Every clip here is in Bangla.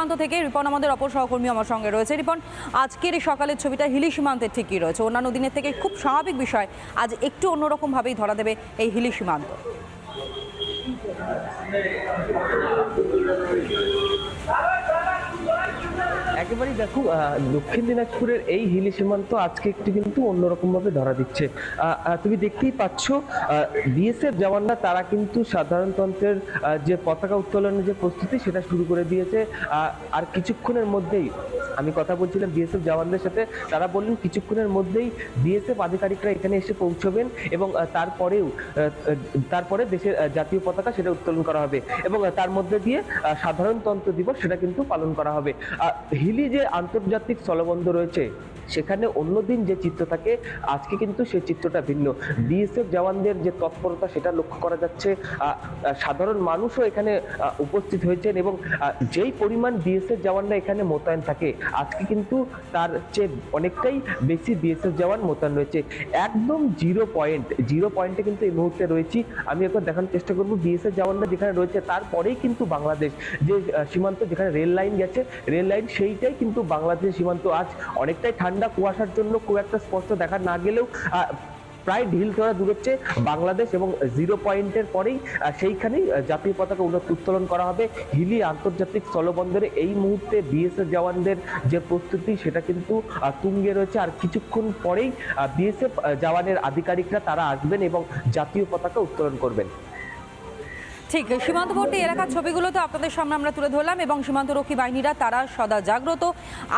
সীমান্ত থেকে রিপন আমাদের অপর সহকর্মী আমার সঙ্গে রয়েছে। রিপন, আজকের এই সকালের ছবিটা হিলি সীমান্তের ঠিকই রয়েছে। অন্যান্য দিনের থেকে খুব স্বাভাবিক বিষয়, আজ একটু অন্যরকম ভাবেই ধরা দেবে এই হিলি সীমান্ত। একেবারেই দেখো দক্ষিণ দিনাজপুরের এই হিলি সীমান্ত আজকে একটু কিন্তু অন্যরকম ভাবে ধরা দিচ্ছে। তুমি দেখতেই পাচ্ছ বিএসএফ জওয়ানরা তারা কিন্তু সাধারণতন্ত্রের যে পতাকা উত্তোলনের যে প্রস্তুতি সেটা শুরু করে দিয়েছে। আর কিছুক্ষণের মধ্যেই, আমি কথা বলছিলাম বিএসএফ জওয়ানদের সাথে, তারা বললেন কিছুক্ষণের মধ্যেই বিএসএফ আধিকারিকরা এখানে এসে পৌঁছবেন এবং তারপরেও তারপরে দেশের জাতীয় পতাকা সেটা উত্তোলন করা হবে। এবং তার মধ্যে দিয়ে সাধারণতন্ত্র দিবস সেটা কিন্তু পালন করা হবে। হিলি যে আন্তর্জাতিক স্থলবন্দর রয়েছে, সেখানে অন্যদিন যে চিত্র থাকে, আজকে কিন্তু সেই চিত্রটা ভিন্ন। বিএসএফ জওয়ানদের যে তৎপরতা, সেটা লক্ষ্য করা যাচ্ছে। সাধারণ মানুষও এখানে উপস্থিত হয়েছেন এবং যেই পরিমাণ বিএসএফ জওয়ানরা এখানে মোতায়েন থাকে, আজকে কিন্তু তার চেয়ে অনেকটাই বেশি বিএসএফ জওয়ান মোতায়েন রয়েছে। একদম জিরো পয়েন্ট, জিরো পয়েন্টে কিন্তু এই মুহূর্তে রয়েছি। আমি একবার দেখানোর চেষ্টা করব, বিএসএফ জওয়ানরা যেখানে রয়েছে, তারপরেই কিন্তু বাংলাদেশ, যে সীমান্ত যেখানে রেল লাইন গেছে, রেল লাইন সেইটাই কিন্তু বাংলাদেশের সীমান্ত। আজ অনেকটাই ঠান্ডা, কুয়াশার জন্য খুব একটা স্পষ্ট দেখা না গেলেও প্রায় ঢিল ধরা দূরত্বে বাংলাদেশ এবং জিরো পয়েন্টের পরেই সেইখানেই জাতীয় পতাকা উন্ন- উত্তোলন করা হবে। হিলি আন্তর্জাতিক স্থলবন্দরে এই মুহূর্তে বিএসএফ জওয়ানদের যে প্রস্তুতি, সেটা কিন্তু তুঙ্গে রয়েছে। আর কিছুক্ষণ পরেই বিএসএফ জওয়ানের আধিকারিকরা তারা আসবেন এবং জাতীয় পতাকা উত্তোলন করবেন। ঠিক, সীমান্তবর্তী এলাকার ছবিগুলো তো আপনাদের সামনে আমরা তুলে ধরলাম এবং সীমান্তরক্ষী বাহিনীরা তারা সদা জাগ্রত।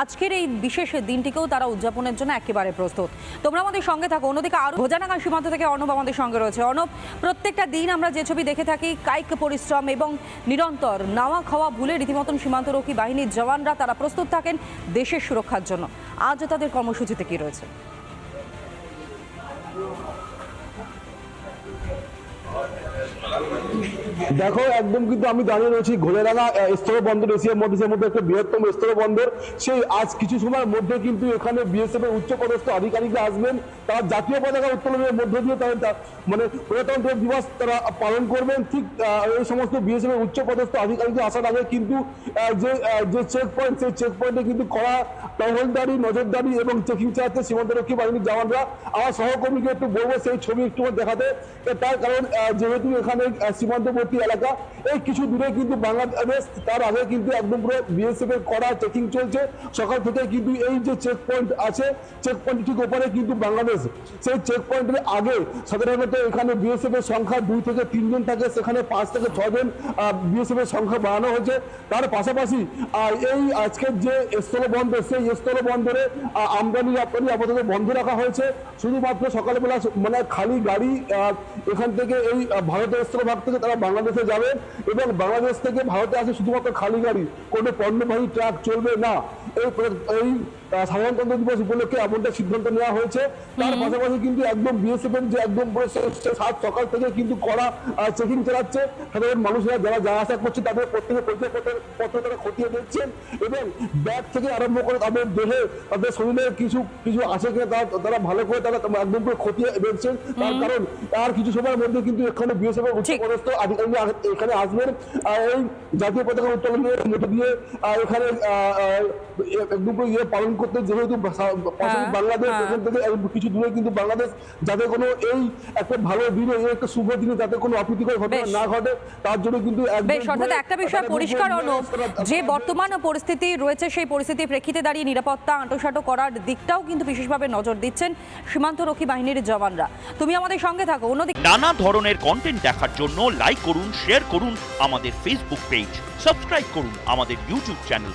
আজকের এই বিশেষ দিনটিকেও তারা উদযাপনের জন্য একেবারে প্রস্তুত। তোমরা আমাদের সঙ্গে থাকো। অন্যদিকে আরও ভোজানাগান সীমান্ত থেকে অর্ণব আমাদের সঙ্গে রয়েছে। অর্ণব, প্রত্যেকটা দিন আমরা যে ছবি দেখে থাকি, কায়িক পরিশ্রম এবং নিরন্তর নাওয়া খাওয়া ভুলে রীতিমতন সীমান্তরক্ষী বাহিনীর জওয়ানরা তারা প্রস্তুত থাকেন দেশের সুরক্ষার জন্য। আজও তাদের কর্মসূচিতে কি রয়েছে? দেখো, একদম কিন্তু আমি দাঁড়িয়ে রয়েছি ঘোলেরাঙা স্থল বন্দর এশিয়ার মধ্যে সে মধ্যে একটা বৃহত্তম স্থল বন্দর সেই আজ কিছু সময়ের মধ্যে কিন্তু এখানে বিএসএফ এর উচ্চপদস্থ আধিকারিকরা আসবেন। তারা জাতীয় পতাকা উত্তোলনের মধ্য দিয়ে তারা তা- মানে প্রজাতন্ত্র দিবস তারা পালন করবেন। ঠিক এই সমস্ত বিএসএফ এর উচ্চপদস্থ আধিকারিকরা আসার আগে কিন্তু যে যে চেক পয়েন্ট সেই চেক পয়েন্টে কিন্তু কড়া টহলদারি, নজরদারি এবং চেকিং চালাচ্ছে সীমান্তরক্ষী বাহিনীর জওয়ানরা, আমার সহকর্মীকে একটু বলব, সেই ছবি একটু দেখাতে। তার কারণ যেহেতু এখানে আহ, সীমান্তবর্তী এলাকা। এই কিছু দূরে কিন্তু বাংলাদেশ তার আগে কিন্তু একদম পুরো বিএসএফ এর কড়া চেকিং চলছে। সকাল থেকে কিন্তু এই যে চেক পয়েন্ট আছে চেক পয়েন্ট ঠিক ওপরে কিন্তু বাংলাদেশ। সেই চেক পয়েন্টের আগে সাধারণত এখানে বিএসএফ এর সংখ্যা দুই থেকে তিনজন থাকে সেখানে পাঁচ থেকে ছজন বিএসএফ এর সংখ্যা বাড়ানো হয়েছে। তার পাশাপাশি এই আজকের যে স্থল বন্দর সেই স্থল বন্দরে আমদানি রপ্তানি আপাতত বন্ধ রাখা হয়েছে। শুধুমাত্র সকালবেলা মানে খালি গাড়ি এখান থেকে এই ভারতের স্থলভাগ থেকে তারা বাংলাদেশে যাবে এবং বাংলাদেশ থেকে ভারতে আসে শুধুমাত্র খালি গাড়ি। কোনো পণ্যবাহী ট্রাক চলবে না। এই এই সাধারণতন্ত্র দিবস উপলক্ষে এমনটা সিদ্ধান্ত নেওয়া হয়েছে। তার পাশাপাশি কিন্তু একদম বিএসএফ এর যে একদম সাত সকাল থেকে কিন্তু কড়া চেকিং চালাচ্ছে সাধারণ মানুষরা যারা যাওয়া আসা করছে তাদের প্রত্যেকের পরিচয় পত্র- পত্র তারা খতিয়ে দেখছেন এবং ব্যাগ থেকে আরম্ভ করে তাদের দেহে তাদের শরীরে কিছু কিছু আছে কিনা তারা তারা ভালো করে তারা একদম করে খতিয়ে দেখছেন। তার কারণ আর কিছু সময়ের মধ্যে কিন্তু এখানে বিএসএফ এর উচ্চপদস্থ আধিকারিকরা এখানে আসবেন। এই জাতীয় পতাকা উত্তোলনের মধ্যে দিয়ে এখানে একদম করে ইয়ে পালন করতে যেহেতু হ্যাঁ, বাংলাদেশ হ্যাঁ। এখান থেকে কিছু দূরে কিন্তু বাংলাদেশ যাতে কোনো এই একটা ভালো দিনে এই একটা শুভ দিনে যাতে কোনো অপ্রীতিকর ঘটনা না ঘটে তার জন্য কিন্তু বেশ অর্থাৎ একটা বিষয় পরিষ্কার তারা- যে বর্তমান পরিস্থিতি রয়েছে সেই পরিস্থিতির প্রেক্ষিতে দাঁড়িয়ে নিরাপত্তা আঁটোসাঁটো করার দিকটাও কিন্তু বিশেষভাবে নজর দিচ্ছেন সীমান্তরক্ষী বাহিনীর জওয়ানরা। তুমি আমাদের সঙ্গে থাকো অন্যদিকে নানা ধরনের কন্টেন্ট দেখার জন্য লাইক করুন শেয়ার করুন আমাদের ফেসবুক পেজ সাবস্ক্রাইব করুন আমাদের ইউটিউব চ্যানেল